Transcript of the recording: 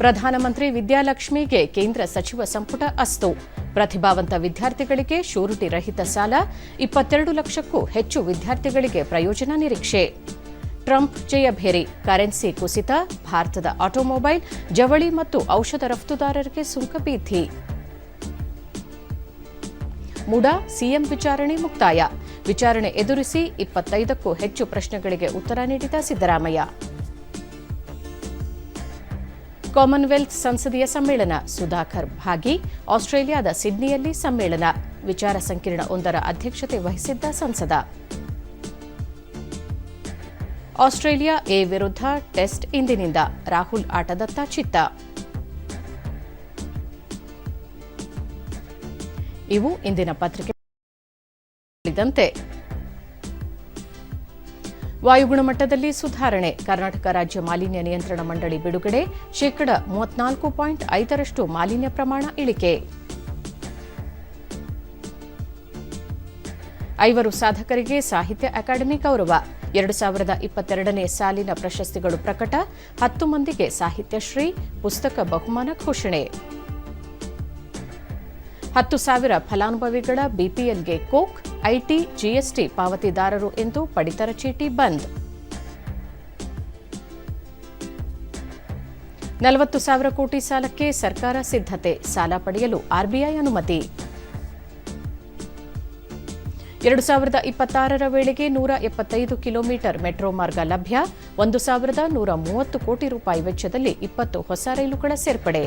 ಪ್ರಧಾನಮಂತ್ರಿ ವಿದ್ಯಾಲಕ್ಷ್ಮಿಗೆ ಕೇಂದ್ರ ಸಚಿವ ಸಂಪುಟ ಅಸ್ತು. ಪ್ರತಿಭಾವಂತ ವಿದ್ಯಾರ್ಥಿಗಳಿಗೆ ಶೂರಿಟಿ ರಹಿತ ಸಾಲ, ಇಪ್ಪತ್ತೆರಡು ಲಕ್ಷಕ್ಕೂ ಹೆಚ್ಚು ವಿದ್ಯಾರ್ಥಿಗಳಿಗೆ ಪ್ರಯೋಜನ ನಿರೀಕ್ಷೆ. ಟ್ರಂಪ್ ಜಯಭೇರಿ ಕರೆನ್ಸಿ ಕುಸಿತ, ಭಾರತದ ಆಟೋಮೊಬೈಲ್, ಜವಳಿ ಮತ್ತು ಔಷಧ ರಫ್ತುದಾರರಿಗೆ ಸುಂಕ ಭೀತಿ ಮುಡಾ, ಸಿಎಂ ವಿಚಾರಣೆ ಮುಕ್ತಾಯ. ವಿಚಾರಣೆ ಎದುರಿಸಿ ಇಪ್ಪತ್ತೈದಕ್ಕೂ ಹೆಚ್ಚು ಪ್ರಶ್ನೆಗಳಿಗೆ ಉತ್ತರ ನೀಡಿದ ಸಿದ್ದರಾಮಯ್ಯ. ಕಾಮನ್ವೆಲ್ತ್ ಸಂಸದೀಯ ಸಮ್ಮೇಳನ, ಸುಧಾಕರ್ ಭಾಗಿ, ಆಸ್ಟ್ರೇಲಿಯಾದ ಸಿಡ್ನಿಯಲ್ಲಿ ಸಮ್ಮೇಳನ, ವಿಚಾರ ಸಂಕಿರಣ ಒಂದರ ಅಧ್ಯಕ್ಷತೆ ವಹಿಸಿದ್ದ ಸಂಸದ. ಆಸ್ಟ್ರೇಲಿಯಾ ಎ ವಿರುದ್ಧ ಟೆಸ್ಟ್ ಇಂದಿನಿಂದ ರಾಹುಲ್ ಆಟದತ್ತ ಚಿತ್ತ. ಇವು ಇಂದಿನ ಪತ್ರಿಕೆ. ಉಳಿದಂತೆ ವಾಯುಗುಣಮಟ್ಟದಲ್ಲಿ ಸುಧಾರಣೆ. ಕರ್ನಾಟಕ ರಾಜ್ಯ ಮಾಲಿನ್ಯ ನಿಯಂತ್ರಣ ಮಂಡಳಿ ಬಿಡುಗಡೆ. ಶೇಕಡ ಮೂವತ್ನಾಲ್ಕು ಪಾಯಿಂಟ್ ಐದರಷ್ಟು ಮಾಲಿನ್ಯ ಪ್ರಮಾಣ ಇಳಿಕೆ. ಐವರು ಸಾಧಕರಿಗೆ ಸಾಹಿತ್ಯ ಅಕಾಡೆಮಿ ಗೌರವ. ಎರಡು ಸಾವಿರದ ಇಪ್ಪತ್ತೆರಡನೇ ಸಾಲಿನ ಪ್ರಶಸ್ತಿಗಳು ಪ್ರಕಟ. ಹತ್ತು ಮಂದಿಗೆ ಸಾಹಿತ್ಯಶ್ರೀ ಪುಸ್ತಕ ಬಹುಮಾನ ಘೋಷಣೆ. ಹತ್ತು ಸಾವಿರ ಫಲಾನುಭವಿಗಳ ಬಿಪಿಎಲ್ಗೆ ಕೋಕ್, ಐಟಿ, ಜಿಎಸ್ಟಿ ಪಾವತಿದಾರರು ಎಂದು ಪಡಿತರ ಚೀಟಿ ಬಂದ್. ನಲವತ್ತು ಸಾವಿರ ಕೋಟಿ ಸಾಲಕ್ಕೆ ಸರ್ಕಾರ ಸಿದ್ಧತೆ, ಸಾಲ ಪಡೆಯಲು ಆರ್ಬಿಐ ಅನುಮತಿ. ಎರಡು ಸಾವಿರದ ಇಪ್ಪತ್ತಾರರ ವೇಳೆಗೆ ನೂರ ಎಪ್ಪತ್ತೈದು ಕಿಲೋಮೀಟರ್ ಮೆಟ್ರೋ ಮಾರ್ಗ ಲಭ್ಯ, ಒಂದು ಸಾವಿರದ ನೂರ ಮೂವತ್ತು ಕೋಟಿ ರೂಪಾಯಿ ವೆಚ್ಚದಲ್ಲಿ ಇಪ್ಪತ್ತು ಹೊಸ ರೈಲುಗಳ ಸೇರ್ಪಡೆ.